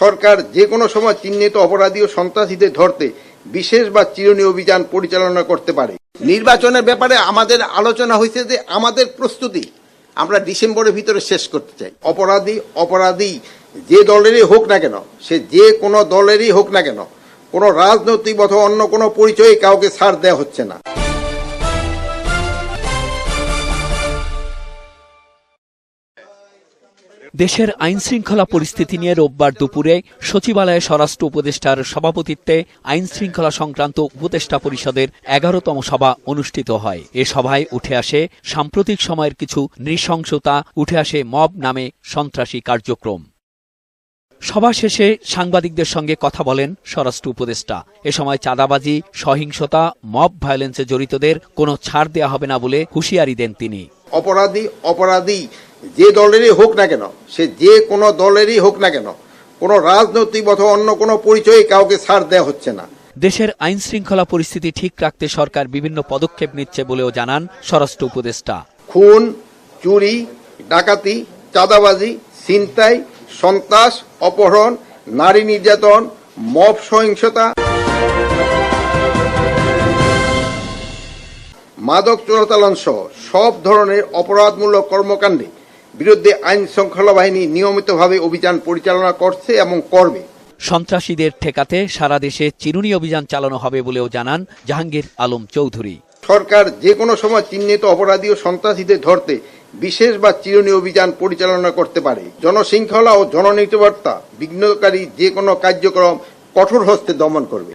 সরকার যে কোনো সময় চিহ্নিত অপরাধী ও সন্ত্রাসীদের ধরতে বিশেষ বা চিরুনি অভিযান পরিচালনা করতে পারে। নির্বাচনের ব্যাপারে আমাদের আলোচনা হয়েছে যে আমাদের প্রস্তুতি আমরা ডিসেম্বরের ভিতরে শেষ করতে চাই। অপরাধী অপরাধী যে দলেরই হোক না কেন, সে যে কোনো দলেরই হোক না কেন, কোনো রাজনৈতিক অথবা অন্য কোনো পরিচয়ে কাউকে ছাড় দেওয়া হচ্ছে না। দেশের আইন শৃঙ্খলা পরিস্থিতি নিয়ে রোববার দুপুরে সচিবালয়ে স্বরাষ্ট্র উপদেষ্টার সভাপতিত্বে আইন শৃঙ্খলা সংক্রান্ত উপদেষ্টা পরিষদের এগারোতম সভা অনুষ্ঠিত হয়। এ সভায় উঠে আসে সাম্প্রতিক সময়ের কিছু নৃশংসতা, উঠে আসে মব নামে সন্ত্রাসী কার্যক্রম। সভা শেষে সাংবাদিকদের সঙ্গে কথা বলেন স্বরাষ্ট্র উপদেষ্টা। এ সময় চাঁদাবাজি, সহিংসতা, মব ভায়োলেন্সে জড়িতদের কোনো ছাড় দেয়া হবে না বলে হুঁশিয়ারি দেন তিনি। অপরাধী অপরাধী যে দলেরই হোক না কেন সে যে কোনো দলেরই হোক না কেন কোনো রাজনৈতিক অথবা অন্য কোনো পরিচয়ে কাউকে ছাড় দেওয়া হচ্ছে না। দেশের আইন শৃঙ্খলা পরিস্থিতি ঠিক রাখতে সরকার বিভিন্ন পদক্ষেপ নিচ্ছে বলেও জানান স্বরাষ্ট্র উপদেষ্টা। খুন চুরি ডাকাতি চাঁদাবাজি ছিনতাই সন্ত্রাস অপহরণ নারী নির্যাতন মব সহিংসতা। মাদক চোরাচালান সহ সব ধরনের অপরাধমূলক কর্মকাণ্ডে বিরুদ্ধে আইন শৃঙ্খলা বাহিনী নিয়মিতভাবে অভিযান পরিচালনা করছে এবং করবে। সন্ত্রাসীদের ঠেকাতে সারা দেশে চিরুনি অভিযান চালানো হবে বলেও জানান জাহাঙ্গীর আলম চৌধুরী। সরকার যে কোনো সময় চিহ্নিত অপরাধী ও সন্ত্রাসীদের ধরতে বিশেষ বা চিরুনি অভিযান পরিচালনা করতে পারে। জনশৃঙ্খলা ও জননীতিবার্তা বিঘ্নকারী যে কোনো কার্যক্রম কঠোর হস্তে দমন করবে।